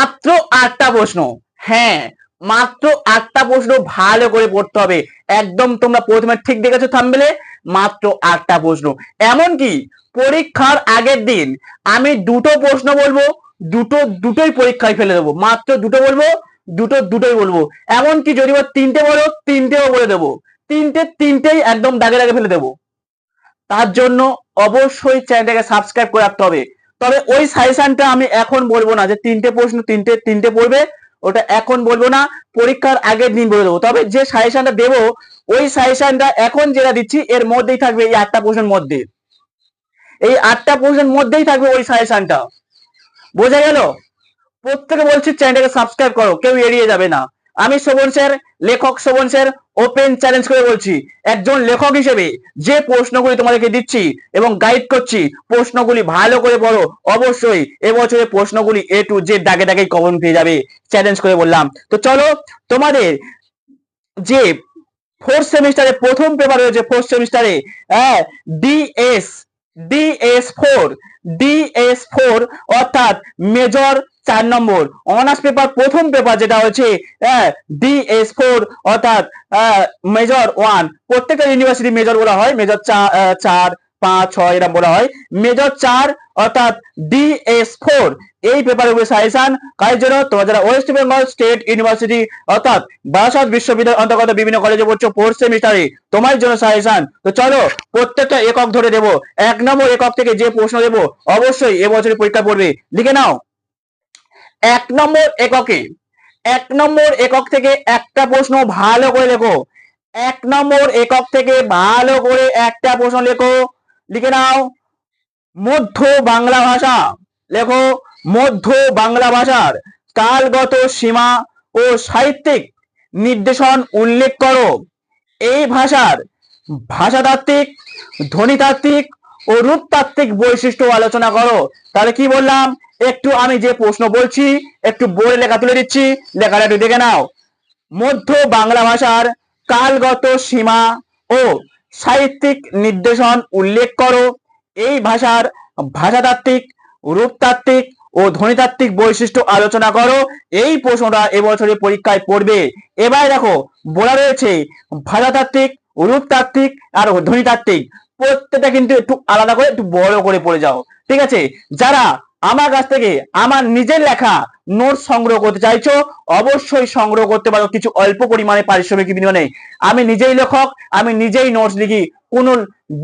মাত্র আটটা প্রশ্ন। হ্যাঁ মাত্র আটটা প্রশ্ন ভালো করে পড়তে হবে। একদম তোমরা প্রথমে ঠিক দেখেছ থামবেলে মাত্র আটটা প্রশ্ন। এমনকি পরীক্ষার আগের দিন আমি দুটো প্রশ্ন বলব, দুটো, দুটোই পরীক্ষায় ফেলে দেবো। মাত্র দুটো বলব, দুটো, দুটোই বলব। এমনকি যদি বা তিনটে বলো, তিনটেও বলে দেবো। তিনটে, তিনটেই একদম দাগে দাগে ফেলে দেবো। তার জন্য অবশ্যই চ্যানেলটাকে সাবস্ক্রাইব করে রাখতে হবে। তবে ওই সাজেশনটা আমি এখন বলব না যে তিনটে প্রশ্ন, তিনটে তিনটে পড়বে, ওটা এখন বলব না, পরীক্ষার আগের দিন বলে দেবো। তবে যে সাজেশনটা দেবো, ওই সাজেশনটা এখন যেটা দিচ্ছি, এর মধ্যেই থাকবে এই আটটা প্রশ্নের মধ্যে। এই আটটা প্রশ্নের মধ্যেই থাকবে ওই সাজেশনটা বোঝা গেল? প্রত্যেকে বলছি চ্যানেলটাকে সাবস্ক্রাইব করো, কেউ এড়িয়ে যাবে না। আমি শোভন স্যার, লেখক শোভন স্যার ওপেন চ্যালেঞ্জ করে বলছি। একজন লেখক হিসেবে যে প্রশ্নগুলি তোমাদেরকে দিচ্ছি এবং গাইড করছি, প্রশ্নগুলি ভালো করে পড়ো, অবশ্যই এবছরের প্রশ্নগুলি এ টু জেড দাগে দাগে কমন পেয়ে যাবে চ্যালেঞ্জ করে বললাম। তো চলো, তোমাদের যে ফোর্থ সেমিস্টারে প্রথম পেপার রয়েছে ফোর্থ সেমিস্টারে হ্যাঁ DS DS four DS four অর্থাৎ মেজর চার নম্বর। অনার্স পেপার প্রথম পেপার যেটা হচ্ছে ডিএস ফোর অর্থাৎ মেজর ওয়ান প্রত্যেকটা ইউনিভার্সিটি মেজর বলা হয় মেজর চার পাঁচ, ছয় এরকম বলা হয়। মেজর চার অর্থাৎ ডিএস ফোর এই পেপারের উপরে সাজেশন কাজের জন্য? তোমরা যারা ওয়েস্ট বেঙ্গল স্টেট ইউনিভার্সিটি অর্থাৎ বারাসাত বিশ্ববিদ্যালয় অন্তর্গত বিভিন্ন কলেজে পড়ছো ফোর্থ সেমিস্টারে তোমার জন্য সাজেশন তো চলো, প্রত্যেকটা একক ধরে দেবো। এক নম্বর একক থেকে যে প্রশ্ন দেবো, অবশ্যই এবছরের পরীক্ষা পড়বে। লিখে নাও। এক নম্বর এককে, এক নম্বর একক থেকে একটা প্রশ্ন ভালো করে লেখো। এক নম্বর একক থেকে ভালো করে একটা প্রশ্ন লেখো। লিখে নাও, মধ্য বাংলা ভাষা, লেখো, মধ্য বাংলা ভাষার কালগত সীমা ও সাহিত্যিক নির্দেশন উল্লেখ করো। এই ভাষার ভাষাতাত্ত্বিক, ধ্বনিতাত্ত্বিক ও রূপতাত্ত্বিক বৈশিষ্ট্য আলোচনা করো। তাহলে কি বললাম? একটু আমি যে প্রশ্ন বলছি, একটু বই লেখা তুলে দিচ্ছি, লেখাটা একটু দেখে নাও। মধ্য বাংলা ভাষার কালগত সীমা ও সাহিত্যিক নির্দেশন উল্লেখ করো। এই ভাষার ভাষাতাত্ত্বিক, রূপতাত্ত্বিক ও ধ্বনিতাত্ত্বিক বৈশিষ্ট্য আলোচনা করো। এই প্রশ্নটা এবছরের পরীক্ষায় পড়বে। এবার দেখো, বলা রয়েছে ভাষাতাত্ত্বিক, রূপতাত্ত্বিক আর ধ্বনিতাত্ত্বিক। প্রত্যেকটা কিন্তু একটু আলাদা করে, একটু বড় করে পড়ে যাও। ঠিক আছে? যারা আমার কাছ থেকে আমার নিজের লেখা নোট সংগ্রহ করতে চাইছো, অবশ্যই সংগ্রহ করতে পারো। কিছু অল্প পরিমাণে পারিশ্রমিক বিনিময়ে। আমি নিজেই লেখক, আমি নিজেই নোটস লিখি। কোনো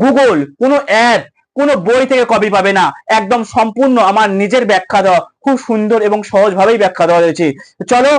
গুগল কোনো অ্যাপ কোনো বই থেকে কপি পাবে না। একদম সম্পূর্ণ আমার নিজের ব্যাখ্যা দেওয়া, খুব সুন্দর এবং সহজভাবেই ব্যাখ্যা দেওয়া হয়েছে চলো,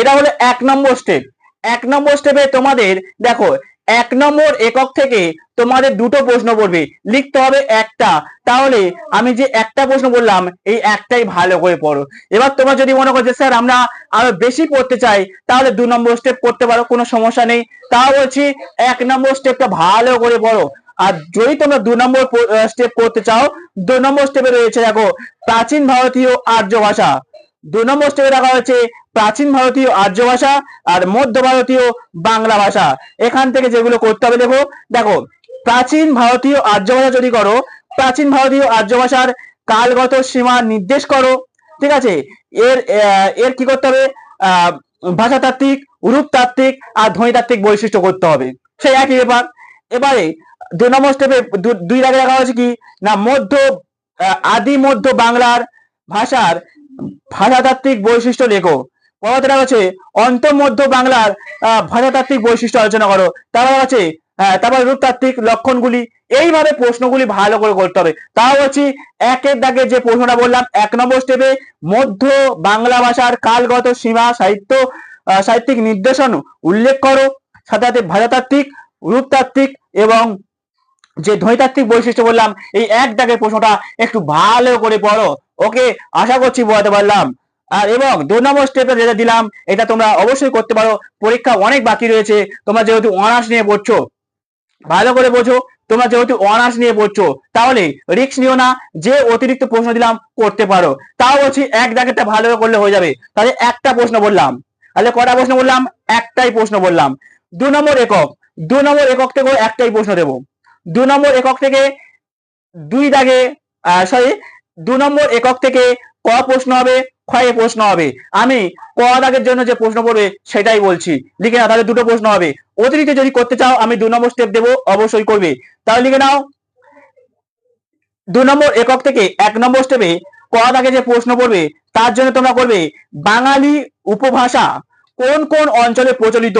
এটা হলো এক নম্বর স্টেপ এক নম্বর স্টেপে তোমাদের, দেখো এক নম্বর একক থেকে তোমাদের দুটো প্রশ্ন পড়বে। লিখতে হবে একটা। তাহলে আমি যে একটা প্রশ্ন বললাম, এই একটাই ভালো করে পড়ো। এবার তোমরা যদি মনে করো যে, স্যার, আমরা আরও বেশি পড়তে চাই, তাহলে দু নম্বর স্টেপ করতে পারো, কোনো সমস্যা নেই। তাও বলছি, এক নম্বর স্টেপটা ভালো করে পড়ো। আর যদি তোমরা দু নম্বর স্টেপ করতে চাও, দু নম্বর স্টেপে রয়েছে, দেখো, প্রাচীন ভারতীয় আর্য ভাষা। দু নম্বর স্টেপে রাখা হয়েছে প্রাচীন ভারতীয় আর্য ভাষা আর মধ্য ভারতীয় বাংলা ভাষা। এখান থেকে যেগুলো করতে হবে, দেখো দেখো, প্রাচীন ভারতীয় আর্য ভাষা যদি করো, প্রাচীন ভারতীয় আর্য ভাষার কালগত সীমা নির্দেশ করো, ঠিক আছে? এর এর কি করতে হবে? ভাষাতাত্ত্বিক, রূপতাত্ত্বিক আর ধ্বনিতাত্ত্বিক বৈশিষ্ট্য করতে হবে। সেই একই ব্যাপার। এবারে দুই নম্বর স্টেপে দুই দাগে রাখা হয়েছে কি? না, মধ্য আদি মধ্য বাংলার ভাষার ভাষাতাত্ত্বিক বৈশিষ্ট্য লেখো। পরবর্তী আছে মধ্য বাংলার ভাষাতাত্ত্বিক বৈশিষ্ট্য আলোচনা করো। তারপর আছে তারপর রূপতাত্ত্বিক লক্ষণগুলি। এইভাবে প্রশ্নগুলি ভালো করে করতে হবে। তাও হচ্ছে একের দাগে যে প্রশ্নটা বললাম, এক নম্বর স্টেপে মধ্য বাংলা ভাষার কালগত সীমা, সাহিত্য সাহিত্যিক নির্দেশন উল্লেখ করো। সাথে সাথে ভাষাতাত্ত্বিক, রূপতাত্ত্বিক এবং যে ধ্বনিতাত্ত্বিক বৈশিষ্ট্য বললাম, এই এক দাগের প্রশ্নটা একটু ভালো করে পড়ো। ওকে, আশা করছি বোঝাতে পারলাম। আর এবং দু নম্বর স্টেপটা যেটা দিলাম, এটা তোমরা অবশ্যই করতে পারো। পরীক্ষা অনেক বাকি রয়েছে। তোমরা যেহেতু অনার্স নিয়ে পড়ছো, ভালো করে বোঝো, তোমরা যেহেতু অনার্স নিয়ে পড়ছো, তাহলে রিস্ক নিও না। যে অতিরিক্ত প্রশ্ন দিলাম, করতে পারো। তাও বলছি, এক দাগেরটা ভালো করে করলে হয়ে যাবে। তাহলে একটা প্রশ্ন বললাম। তাহলে কটা প্রশ্ন বললাম? একটাই প্রশ্ন বললাম। দু নম্বর একক। দু নম্বর একক থেকে একটাই প্রশ্ন দেবো। দু নম্বর একক থেকে দুই দাগে সরি দু নম্বর একক থেকে ক প্রশ্ন হবে, ক্ষয়ে প্রশ্ন হবে। আমি ক দাগের জন্য যে প্রশ্ন পড়বে সেটাই বলছি। লিখে নাও, তাহলে দুটো প্রশ্ন হবে। অতিরিক্ত যদি করতে চাও, আমি দু নম্বর স্টেপ দেবো, অবশ্যই করবে। তাহলে লিখে নাও, দু নম্বর একক থেকে এক নম্বর স্টেপে ক দাগে যে প্রশ্ন পড়বে, তার জন্য তোমরা করবে, বাঙালি উপভাষা কোন কোন অঞ্চলে প্রচলিত?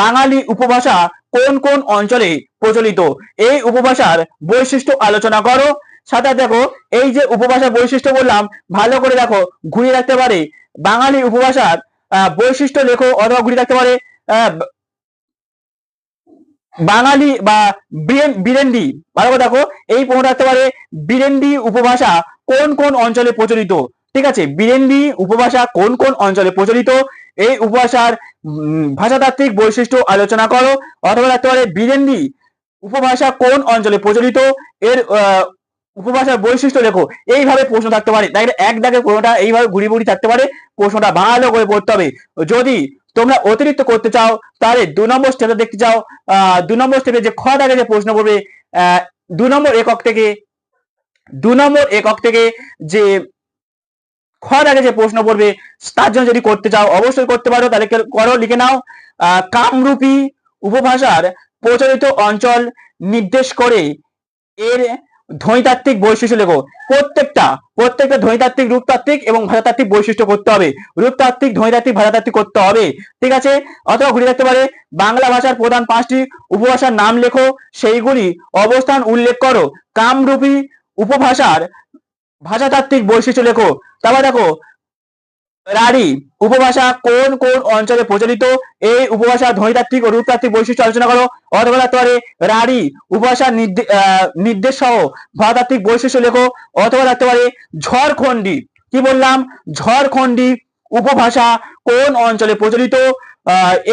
বাঙালি উপভাষা কোন কোন অঞ্চলে প্রচলিত? এই উপভাষার বৈশিষ্ট্য আলোচনা করো সাথে দেখো, এই যে উপভাষার বৈশিষ্ট্য বললাম, ভালো করে দেখো, ঘুরিয়ে রাখতে পারে। বাঙালি উপভাষার বৈশিষ্ট্য লেখো অথবা ঘুরিয়ে রাখতে পারে বাঙালি বা বীরেন- বীরেন্দ্রি ভালো করে দেখো, এই প্রশ্ন রাখতে পারে বীরেন্দ্রি উপভাষা কোন কোন অঞ্চলে প্রচলিত? ঠিক আছে বীরেন্দ্রি উপভাষা কোন কোন অঞ্চলে প্রচলিত? এই উপভাষার ভাষাতাত্ত্বিক বৈশিষ্ট্য আলোচনা করো। অথবা রাখতে পারে বীরেন্দ্রি উপভাষা কোন অঞ্চলে প্রচলিত? এর উপভাষার বৈশিষ্ট্য লেখো এইভাবে প্রশ্ন থাকতে পারে। তাই এক দাগে কোনোটা এইভাবে ঘুরি ঘুরি থাকতে পারে প্রশ্নটা ভালো করে পড়তে হবে। যদি তোমরা অতিরিক্ত করতে চাও তাহলে দু নম্বর স্টেপে দেখতে চাও দু নম্বর স্টেপে যে খ দাগে যে প্রশ্ন আহ, দু নম্বর একক থেকে দু নম্বর একক থেকে যে খ দাগে যে প্রশ্ন পড়বে তার জন্য যদি করতে চাও অবশ্যই করতে পারো। তাহলে করো লিখে নাও কামরূপী উপভাষার প্রচলিত অঞ্চল নির্দেশ করে এর ধ্বনিতাত্ত্বিক বৈশিষ্ট্য লেখো। প্রত্যেকটা প্রত্যেকটা ধ্বনিতাত্ত্বিক, রূপতাত্ত্বিক এবং ভাষাতাত্ত্বিক বৈশিষ্ট্য করতে হবে। রূপতাত্ত্বিক, ধ্বনিতাত্ত্বিক, ভাষাতাত্ত্বিক করতে হবে। ঠিক আছে? অথবা ঘুরে থাকতে পারে, বাংলা ভাষার প্রধান পাঁচটি উপভাষার নাম লেখো, সেইগুলি অবস্থান উল্লেখ করো। কামরূপী উপভাষার ভাষাতাত্ত্বিক বৈশিষ্ট্য লেখো। তারপর দেখো রাঢ়ী উপভাষা কোন কোন অঞ্চলে প্রচলিত? এই উপভাষা ধ্বনিতাত্ত্বিক ও রূপতাত্ত্বিক বৈশিষ্ট্য আলোচনা করো। অথবা রাখতে পারে রাঢ়ী আহ, নির্দেশ সহ ভাতাত্ত্বিক বৈশিষ্ট্য লেখো। অথবা রাখতে পারে ঝড়খণ্ডী কি বললাম? ঝড়খণ্ডী উপভাষা কোন অঞ্চলে প্রচলিত?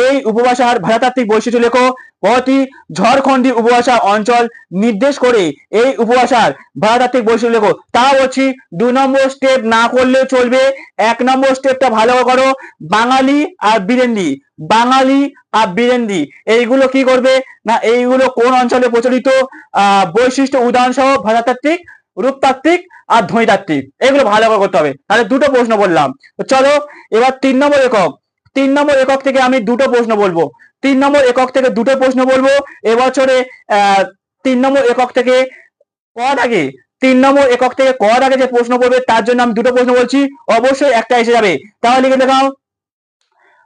এই উপভাষার ভাষাতাত্ত্বিক বৈশিষ্ট্য লেখো। অতি ঝড়খণ্ডী উপভাষা অঞ্চল নির্দেশ করে এই উপভাষার ভাষাতাত্ত্বিক বৈশিষ্ট্য লেখো। তা বলছি, দু নম্বর স্টেপ না করলেও চলবে। এক নম্বর স্টেপটা ভালো করো বাঙালি আর বীরেন্দ্রি বাঙালি আর বীরেন্দ্রি এইগুলো কি করবে? না, এইগুলো কোন অঞ্চলে প্রচলিত? বৈশিষ্ট্য উদাহরণ সহ ভাষাতাত্ত্বিক, রূপতাত্ত্বিক আর ধ্বনিতাত্ত্বিক এগুলো ভালো করে করতে হবে। তাহলে দুটো প্রশ্ন বললাম। চলো, এবার তিন নম্বর একক। তিন নম্বর একক থেকে আমি দুটো প্রশ্ন বলব। তিন নম্বর একক থেকে দুটো প্রশ্ন বলব। এবছরে তিন নম্বর একক থেকে কর আগে, তিন নম্বর একক থেকে কর আগে যে প্রশ্ন করবে তার জন্য আমি দুটো প্রশ্ন বলছি। অবশ্যই একটা এসে যাবে। তাহলে লিখে দেখাও।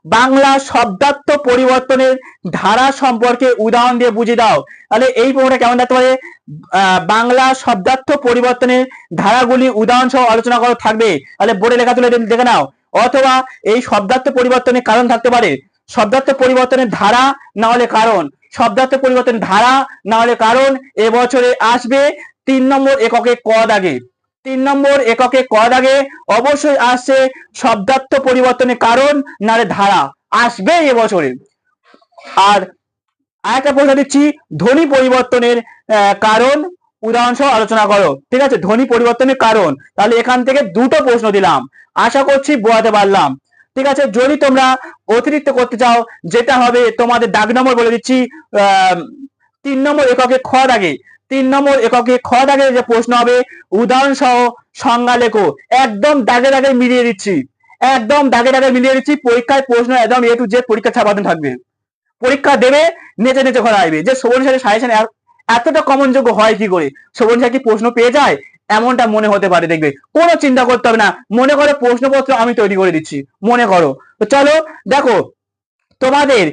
বাংলা শব্দার্থ পরিবর্তনের ধারা সম্পর্কে উদাহরণ দিয়ে বুঝিয়ে দাও। তাহলে এই প্রশ্নটা কেমন থাকতে পারে? বাংলা শব্দার্থ পরিবর্তনের ধারাগুলি উদাহরণ সহ আলোচনা করা থাকবে। তাহলে বোর্ডে লেখা তুলে দেখে নাও। অথবা এই শব্দার্থ পরিবর্তনের কারণ থাকতে পারে। শব্দার্থ পরিবর্তনের ধারা না হলে কারণ। শব্দার্থ পরিবর্তনের ধারা না হলে কারণ। এবছরে আসবে তিন নম্বর এককে ক দাগে। তিন নম্বর এককে ক দাগে অবশ্যই আসছে শব্দার্থ পরিবর্তনের কারণ নালে ধারা। আসবে এবছরে। আর আরেকটা প্রশ্ন দিচ্ছি, ধ্বনি পরিবর্তনের কারণ উদাহরণ সহ আলোচনা করো। ঠিক আছে? ধ্বনি পরিবর্তনের কারণ। তাহলে এখান থেকে দুটো প্রশ্ন দিলাম। আশা করছি বোঝাতে পারলাম। ঠিক আছে? যদি তোমরা অতিরিক্ত করতে চাও, যেটা হবে তোমাদের ডাক নম্বর বলে দিচ্ছি তিন নম্বর এককে খ দাগে। তিন নম্বর এককে খ দাগে যে প্রশ্ন হবে উদাহরণ সহ সংজ্ঞা লেখো। একদম দাগে দাগে মিলিয়ে দিচ্ছি। একদম দাগে দাগে মিলিয়ে দিচ্ছি। পরীক্ষায় প্রশ্ন একদম এ টু জেড পরীক্ষা ছাপাতে থাকবে। পরীক্ষা দেবে, নেচে নেচে ঘরে আসবে। যে শোভন স্যারের সাজেশন এতটা কমন যোগ্য হয় কি করে? শোভন স্যার কি প্রশ্ন পেয়ে যায়? এমনটা মনে হতে পারে দেখবে। কোনো চিন্তা করতে হবে না। মনে করো প্রশ্নপত্র আমি তৈরি করে দিচ্ছি। মনে করো। তো চলো, দেখো, তোমাদের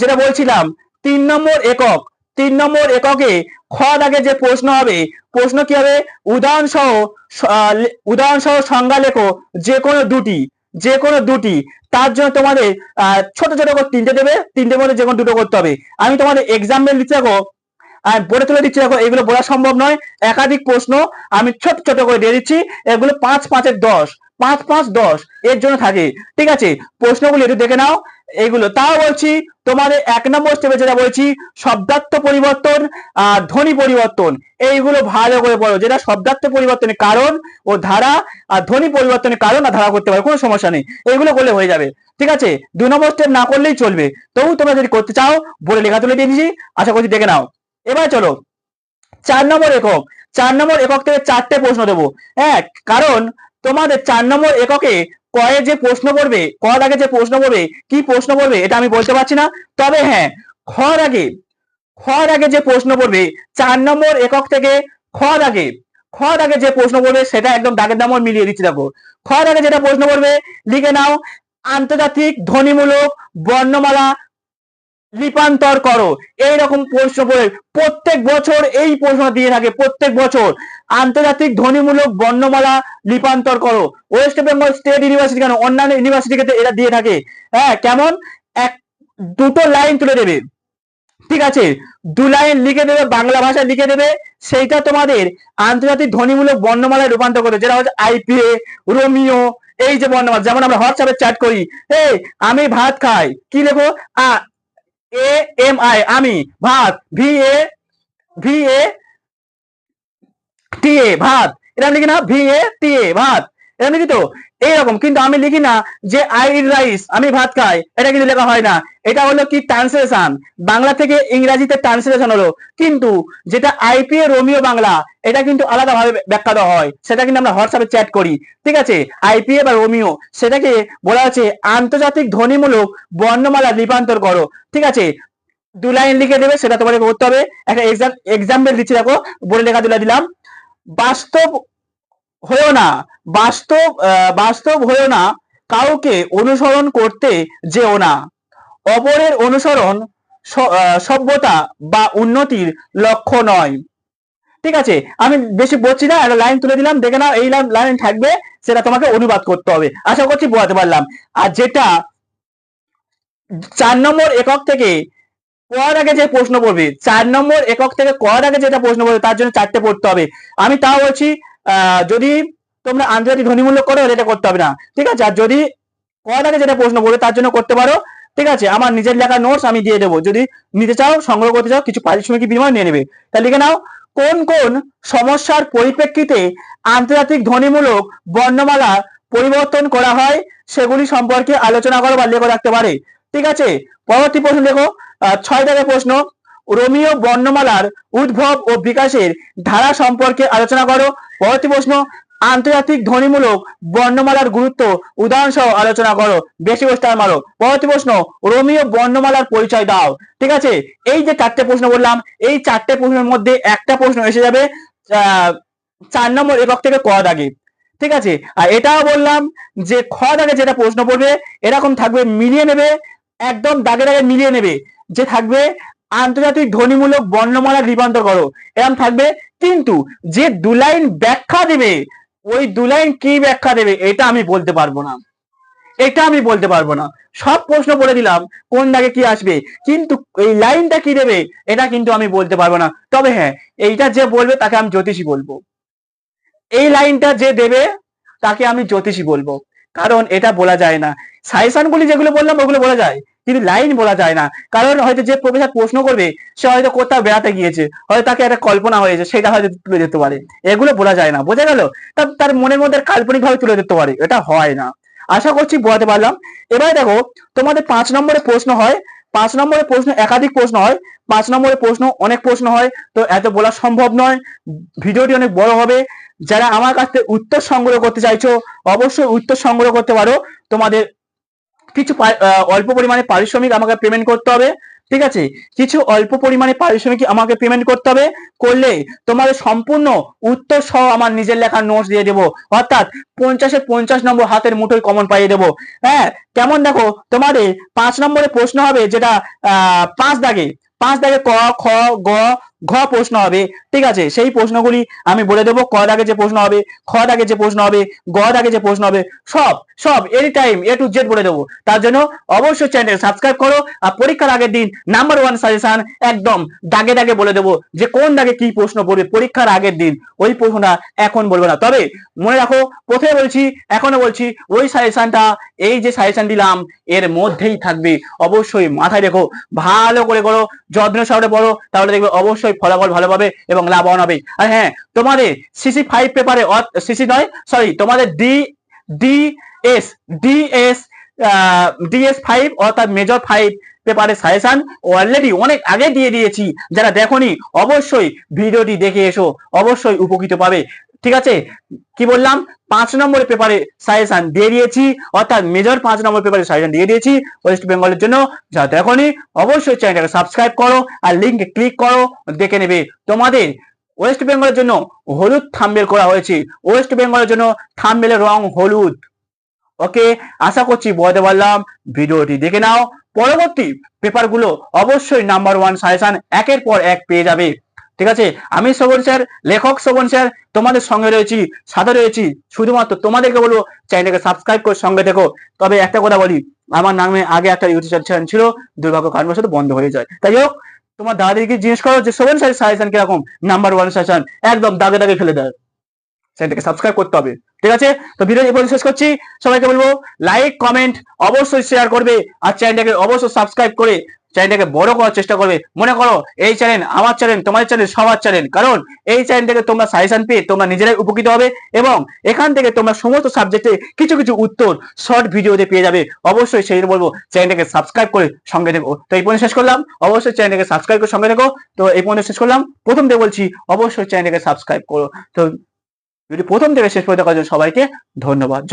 যেটা বলছিলাম, তিন নম্বর একক। তিন নম্বর এককে খ দাগে যে প্রশ্ন হবে, প্রশ্ন কি হবে? উদাহরণ সহ উদাহরণ সহ সংজ্ঞা লেখো যে কোনো দুটি, যে কোনো দুটি। তার জন্য তোমাদের ছোট ছোট করে তিনটে দেবে। তিনটের মধ্যে যে কোনো দুটো করতে হবে। আমি তোমাদের এক্সাম্পল দিচ্ছি দেখো আর বলে তুলে দিচ্ছি, দেখো এগুলো বলা সম্ভব নয়। একাধিক প্রশ্ন আমি ছোট ছোট করে দিয়ে দিচ্ছি। এগুলো পাঁচ পাঁচের দশ, পাঁচ পাঁচ দশ, এর জন্য থাকে। ঠিক আছে? প্রশ্নগুলো একটু দেখে নাও। এইগুলো, তাও বলছি, তোমাদের এক নম্বর স্টেপে যেটা বলছি, শব্দার্থ পরিবর্তন আর ধ্বনি পরিবর্তন। এইগুলো ভালো করে পড়ো। যেটা শব্দার্থ পরিবর্তনের কারণ ও ধারা আর ধ্বনি পরিবর্তনের কারণ আর ধারা করতে পারো, কোনো সমস্যা নেই। এইগুলো করলে হয়ে যাবে। ঠিক আছে? দু নম্বর স্টেপ না করলেই চলবে। তবু তোমরা যদি করতে চাও, বলে লেখা তুলে দিয়ে দিয়েছি। আশা করছি দেখে নাও। এবার চলো, চার নম্বর একক, চার নম্বর একক থেকে চারটে প্রশ্ন দেবো। হ্যাঁ কারণ তোমাদের চার নম্বর এককে কয়ে যে প্রশ্ন পড়বে কর আগে যে প্রশ্ন পড়বে কি প্রশ্ন পড়বে এটা আমি বলতে পারছি না। তবে হ্যাঁ খর আগে খর আগে যে প্রশ্ন পড়বে চার নম্বর একক থেকে খর আগে খর আগে যে প্রশ্ন পড়বে সেটা একদম দাগের দামও মিলিয়ে দিচ্ছি দেখো। খর আগে যেটা প্রশ্ন পড়বে লিখে নাও, আন্তর্জাতিক ধ্বনিমূলক বর্ণমালা লিপান্তর করো। এইরকম প্রশ্ন পড়ে প্রত্যেক বছর এই প্রশ্ন দিয়ে থাকে, প্রত্যেক বছর। আন্তর্জাতিক ধ্বনিমূলক বর্ণমালা লিপান্তর করো। ওয়েস্ট বেঙ্গল স্টেট ইউনিভার্সিটি কেন? অন্যান্য ইউনিভার্সিটিকে এটা দিয়ে থাকে। হ্যাঁ কেমন? এক, দুটো লাইন তুলে দেবে। ঠিক আছে? দু লাইন লিখে দেবে, বাংলা ভাষা লিখে দেবে। সেইটা তোমাদের আন্তর্জাতিক ধ্বনিমূলক বর্ণমালায় রূপান্তর করবে যেটা হচ্ছে আইপিএ রোমিও এই যে বর্ণমালা, যেমন আমরা হোয়াটসঅ্যাপে চ্যাট করি। এই, আমি ভাত খাই। কি লেখো? আ এ এম আই আমি, ভাত ভি এ ভি এ টি এ ভাত। এরকম লিখি না ভি এ টি এ ভাত। এরকম তো এইরকম। কিন্তু আমি লিখি না যে আই ইট রাইস আমি ভাত খাই, এটা কিন্তু লেখা হয় না। এটা হলো কি ট্রান্সলেশন বাংলা থেকে ইংরাজিতে ট্রান্সলেশন হলো। কিন্তু যেটা আইপিএ রোমিও বাংলা, এটা কিন্তু আলাদা ভাবে ব্যাখ্যা দেওয়া হয়। সেটা কিন্তু আমরা হোয়াটসঅ্যাপে চ্যাট করি। ঠিক আছে? আইপিএ বা রোমিও, সেটাকে বলা হচ্ছে আন্তর্জাতিক ধ্বনিমূলক বর্ণমালা লিপান্তর করো। ঠিক আছে? দু লাইন লিখে দেবে, সেটা তোমাকে করতে হবে। একটা এক্সাম এক্সাম্পল দিচ্ছি, দেখো। বলে লেখা তুলে দিলাম। বাস্তব হয়েও না, বাস্তব বাস্তব হয়েও না, কাউকে অনুসরণ করতে যেও না। অপরের অনুসরণ সভ্যতা বা উন্নতির লক্ষ্য নয়। ঠিক আছে, আমি বেশি বলছি না, একটা লাইন তুলে দিলাম, দেখে নাও, এই লাইন থাকবে, সেটা তোমাকে অনুবাদ করতে হবে। আশা করছি বোঝাতে পারলাম। আর যেটা চার নম্বর একক থেকে কর আগে যে প্রশ্ন পড়বে, চার নম্বর একক থেকে কর আগে যেটা প্রশ্ন পড়বে, তার জন্য চারটে পড়তে হবে। আমি তাও বলছি যদি তোমরা আন্তর্জাতিক ধ্বনিমূল্য করো এটা করতে হবে না। ঠিক আছে? আর যদি আগে যেটা প্রশ্ন পড়বে তার জন্য করতে পারো। ঠিক আছে? আমার নিজের লেখা নোটস আমি দিয়ে দেবো। যদি নিতে চাও, সংগ্রহ করতে চাও, কিছু পারিশ্রমিক বিনিময় নিয়ে নেবে। তা লিখে নাও, কোন কোন সমস্যার পরিপ্রেক্ষিতে আন্তর্জাতিক ধ্বনিমূলক বর্ণমালা পরিবর্তন করা হয়, সেগুলি সম্পর্কে আলোচনা করো বা লেখো, রাখতে পারে। ঠিক আছে? পরবর্তী প্রশ্ন দেখো। ছয় দাগের প্রশ্ন। রোমিও বর্ণমালার উদ্ভব ও বিকাশের ধারা সম্পর্কে আলোচনা করো। পরবর্তী প্রশ্ন, আন্তর্জাতিক ধ্বনিমূলক বর্ণমালার গুরুত্ব উদাহরণ সহ আলোচনা করো। বেশি স্টার মারো। পরবর্তী প্রশ্ন, রোমিও বর্ণমালার পরিচয় দাও। ঠিক আছে? এই যে চারটে প্রশ্ন বললাম, এই চারটে প্রশ্নের মধ্যে একটা প্রশ্ন এসে যাবে চার নম্বর একক থেকে ক দাগে। ঠিক আছে? আর এটাও বললাম যে খ দাগে যেটা প্রশ্ন পড়বে, এরকম থাকবে মিলিয়ে নেবে, একদম দাগে দাগে মিলিয়ে নেবে। যে থাকবে আন্তর্জাতিক ধ্বনিমূলক বর্ণমালা রূপান্তর করো। এরকম থাকবে কিন্তু যে দু লাইন ব্যাখ্যা দেবে, ওই দু লাইন কি ব্যাখ্যা দেবে, এটা আমি বলতে পারব না। এটা আমি বলতে পারব না। সব প্রশ্ন বলে দিলাম, কোন দাগে কি আসবে, কিন্তু এই লাইনটা কি দেবে, এটা কিন্তু আমি বলতে পারব না। তবে হ্যাঁ এইটা যে বলবে, তাকে আমি জ্যোতিষী বলব। এই লাইনটা যে দেবে, তাকে আমি জ্যোতিষী বলব। কারণ এটা বলা যায় না। সাজেশন গুলি যেগুলো বললাম, ওগুলো বলা যায়। কিন্তু লাইন বলা যায় না। কারণ হয়তো যে প্রফেসর প্রশ্ন করবে, সে হয়তো কোথাও বেড়াতে গিয়েছে, হয়তো তাকে একটা কল্পনা হয়েছে, সেটা হয়তো তুলে দিতে পারে। এগুলো বলা যায় না, বোঝা গেল? তার মনের মধ্যে কাল্পনিক ভাবে তুলে দিতে পারে, এটা হয় না। আশা করছি বোঝাতে পারলাম। এবারে দেখো, তোমাদের পাঁচ নম্বরে প্রশ্ন হয়, পাঁচ নম্বরে প্রশ্ন একাধিক প্রশ্ন হয়, পাঁচ নম্বরে প্রশ্ন অনেক প্রশ্ন হয়, তো এত বলা সম্ভব নয়। ভিডিওটি অনেক বড় হবে। যারা আমার কাছ থেকে উত্তর সংগ্রহ করতে চাইছো, অবশ্যই উত্তর সংগ্রহ করতে পারো। তোমাদের কিছু অল্প পরিমাণে পারিশ্রমিক আমাকে পেমেন্ট করতে হবে, ঠিক আছে? কিছু অল্প পরিমাণে পারিশ্রমিক আমাকে পেমেন্ট করতে হবে করলে তোমাদের সম্পূর্ণ উত্তর সহ আমার নিজের লেখা নোটস দিয়ে দেবো। অর্থাৎ পঞ্চাশে পঞ্চাশ নম্বর হাতের মুঠোয় কমন পাইয়ে দেবো। হ্যাঁ কেমন দেখো? তোমাদের পাঁচ নম্বরে প্রশ্ন হবে যেটা পাঁচ দাগে পাঁচ দাগে ক, খ, গ ঘ প্রশ্ন হবে, ঠিক আছে? সেই প্রশ্নগুলি আমি বলে দেবো, ক দাগে যে প্রশ্ন হবে, খ দাগে যে প্রশ্ন হবে, গ দাগে যে প্রশ্ন হবে, সব সব any time A to Z বলে দেবো। তার জন্য অবশ্যই চ্যানেল সাবস্ক্রাইব করো আর পরীক্ষার আগের দিন নাম্বার ওয়ান সাজেশন একদম দাগে দাগে বলে দেবো যে কোন দাগে কি প্রশ্ন পড়বে পরীক্ষার আগের দিন। ওই প্রশ্নটা এখন বলব না। তবে মনে রাখো, প্রথমে বলছি এখনও বলছি, ওই সাজেশনটা এই যে সাজেশন দিলাম, এর মধ্যেই থাকবে। অবশ্যই মাথায় রেখো, ভালো করে করো, যত্ন সহকারে পড়ো, তাহলে দেখবে অবশ্যই ফলাফল ভালো পাবে এবং লাভবান হবে আর হ্যাঁ তোমাদের সিসি ফাইভ পেপারে সিসি নয় সরি তোমাদের D D S D S DS five অর্থাৎ মেজর ফাইভ পেপারে সাজেশন অলরেডি অনেক আগে দিয়ে দিয়েছি। যারা দেখোনি, অবশ্যই ভিডিওটি দেখে এসো, অবশ্যই উপকৃত পাবে। ঠিক আছে? কি বললাম? পাঁচ নম্বরের পেপারে সাজেশন দিয়ে দিয়েছি, অর্থাৎ মেজর পাঁচ নম্বর পেপারে সাজেশন দিয়ে দিয়েছি ওয়েস্ট বেঙ্গলের জন্য। যা দেখনি অবশ্যই চ্যানেলটাকে সাবস্ক্রাইব করো আর লিঙ্কে ক্লিক করো, দেখে নেবে। তোমাদের ওয়েস্ট বেঙ্গলের জন্য হলুদ থাম্বেল করা হয়েছে। ওয়েস্ট বেঙ্গলের জন্য থাম্বেলের রং হলুদ। ওকে আশা করছি বলতে পারলাম। ভিডিওটি দেখে নাও। পরবর্তী পেপারগুলো অবশ্যই নাম্বার ওয়ান সাজেশন একের পর এক পেয়ে যাবে। ঠিক আছে? আমি শোভন স্যার, লেখক শোভন স্যার, তোমাদের সঙ্গে রয়েছি, সাথে রয়েছি, শুধুমাত্র তোমাদেরকে বলব চ্যানেলটাকে সাবস্ক্রাইব করে সঙ্গে থেকো। তবে একটা কথা বলি, আমার নামে আগে একটা ইউটিউব চ্যানেল ছিল দুর্ভাগ্য কারণবশত বন্ধ হয়ে যায়। তাই হোক, তোমার দাদাদিকে জিজ্ঞেস করো যে, শোভন স্যার সাজেশন কীরকম? নাম্বার ওয়ান সাজেশন একদম দাগে দাগে ফেলে দেয়। চ্যানেলটাকে সাবস্ক্রাইব করতে হবে। ঠিক আছে? তো ভিডিও এই পর্যন্ত শেষ করছি। সবাইকে বলব লাইক কমেন্ট অবশ্যই শেয়ার করবে, আর চ্যানেলটাকে অবশ্যই সাবস্ক্রাইব করে চ্যানেলটাকে বড় করার চেষ্টা করবে। মনে করো, এই চ্যানেল আমার চ্যানেল তোমার চ্যানেল সবার চ্যানেল কারণ এই চ্যানেল থেকে তোমরা সাজেশন পেয়ে তোমরা নিজেরাই উপকৃত হবে এবং এখান থেকে তোমরা সমস্ত সাবজেক্টে কিছু কিছু উত্তর শর্ট ভিডিওতে পেয়ে যাবে। অবশ্যই সেই বলব চ্যানেলটাকে সাবস্ক্রাইব করে সঙ্গে দেখো তো এই পর্যন্ত শেষ করলাম। অবশ্যই চ্যানেলটাকে সাবস্ক্রাইব করে সঙ্গে দেখো তো এই পর্যন্ত শেষ করলাম। প্রথম থেকে বলছি, অবশ্যই চ্যানেলটাকে সাবস্ক্রাইব করো। তো যদি প্রথম থেকে শেষ পর্যন্ত সবাইকে ধন্যবাদ।